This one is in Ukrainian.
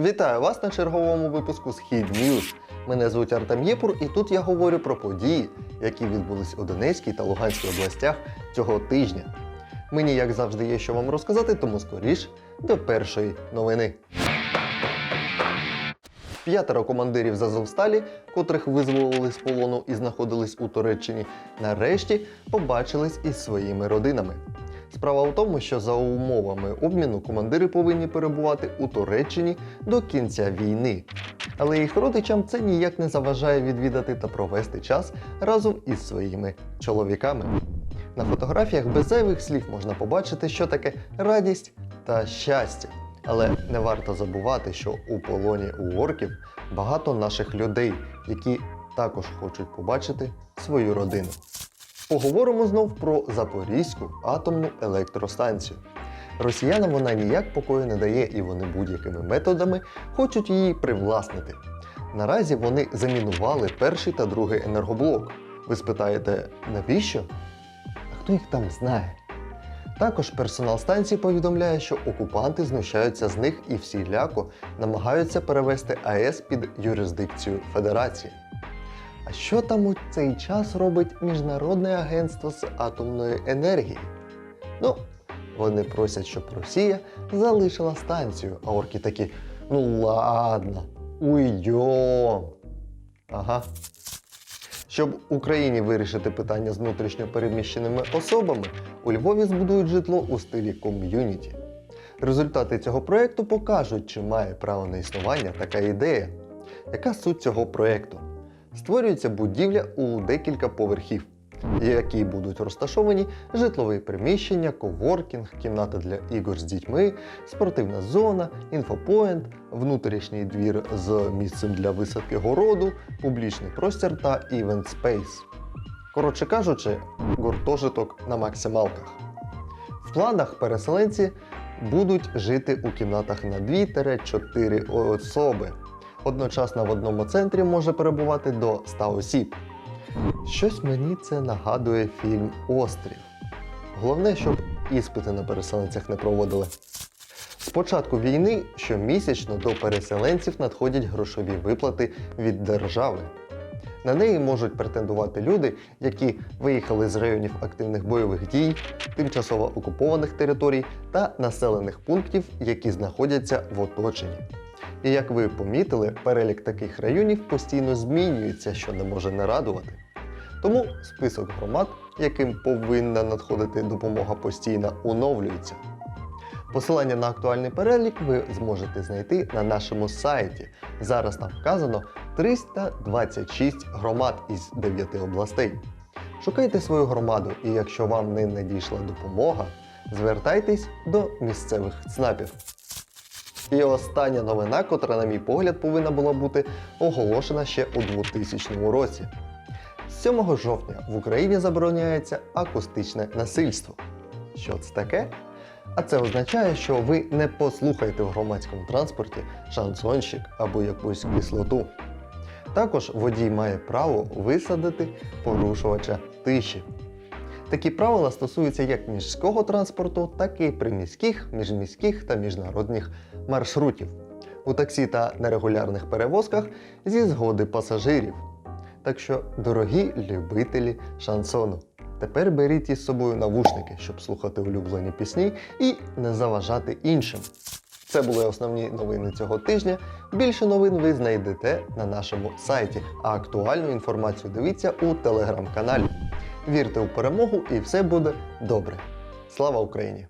Вітаю вас на черговому випуску Схід Ньюз. Мене звуть Артем Єпур, і тут я говорю про події, які відбулись у Донецькій та Луганській областях цього тижня. Мені, як завжди, є що вам розказати, тому скоріш до першої новини. П'ятеро командирів з Азовсталі, котрих визволили з полону і знаходились у Туреччині, нарешті побачились із своїми родинами. Справа в тому, що за умовами обміну командири повинні перебувати у Туреччині до кінця війни. Але їх родичам це ніяк не заважає відвідати та провести час разом із своїми чоловіками. На фотографіях без зайвих слів можна побачити, що таке радість та щастя. Але не варто забувати, що у полоні у орків багато наших людей, які також хочуть побачити свою родину. Поговоримо знов про Запорізьку атомну електростанцію. Росіянам вона ніяк покою не дає, і вони будь-якими методами хочуть її привласнити. Наразі вони замінували перший та другий енергоблок. Ви спитаєте, навіщо? А хто їх там знає? Також персонал станції повідомляє, що окупанти знущаються з них і всіляко намагаються перевести АЕС під юрисдикцію Федерації. А що там у цей час робить Міжнародне агентство з атомної енергії? Ну, вони просять, щоб Росія залишила станцію, а орки такі: ну ладно, уйдем. Ага. Щоб Україні вирішити питання з внутрішньо переміщеними особами, у Львові збудують житло у стилі ком'юніті. Результати цього проєкту покажуть, чи має право на існування така ідея. Яка суть цього проєкту? Створюється будівля у декілька поверхів, які будуть розташовані житлові приміщення, коворкінг, кімната для ігор з дітьми, спортивна зона, інфопоінт, внутрішній двір з місцем для висадки городу, публічний простір та івент спейс. Коротше кажучи, гуртожиток на максималках. В планах переселенці будуть жити у кімнатах на 2-4 особи. Одночасно в одному центрі може перебувати до 100 осіб. Щось мені це нагадує фільм Острів. Головне, щоб іспити на переселенцях не проводили. З початку війни щомісячно до переселенців надходять грошові виплати від держави. На неї можуть претендувати люди, які виїхали з районів активних бойових дій, тимчасово окупованих територій та населених пунктів, які знаходяться в оточенні. І як ви помітили, перелік таких районів постійно змінюється, що не може не радувати. Тому список громад, яким повинна надходити допомога постійно, оновлюється. Посилання на актуальний перелік ви зможете знайти на нашому сайті. Зараз там вказано 326 громад із 9 областей. Шукайте свою громаду, і якщо вам не надійшла допомога, звертайтесь до місцевих ЦНАПів. І остання новина, котра, на мій погляд, повинна була бути оголошена ще у 2000 році. 7 жовтня в Україні забороняється акустичне насильство. Що це таке? А це означає, що ви не послухаєте в громадському транспорті шансонщик або якусь кислоту. Також водій має право висадити порушувача тиші. Такі правила стосуються як міського транспорту, так і приміських, міжміських та міжнародних маршрутів. У таксі та нерегулярних перевозках зі згоди пасажирів. Так що, дорогі любителі шансону, тепер беріть із собою навушники, щоб слухати улюблені пісні і не заважати іншим. Це були основні новини цього тижня. Більше новин ви знайдете на нашому сайті, а актуальну інформацію дивіться у телеграм-каналі. Вірте у перемогу і все буде добре. Слава Україні!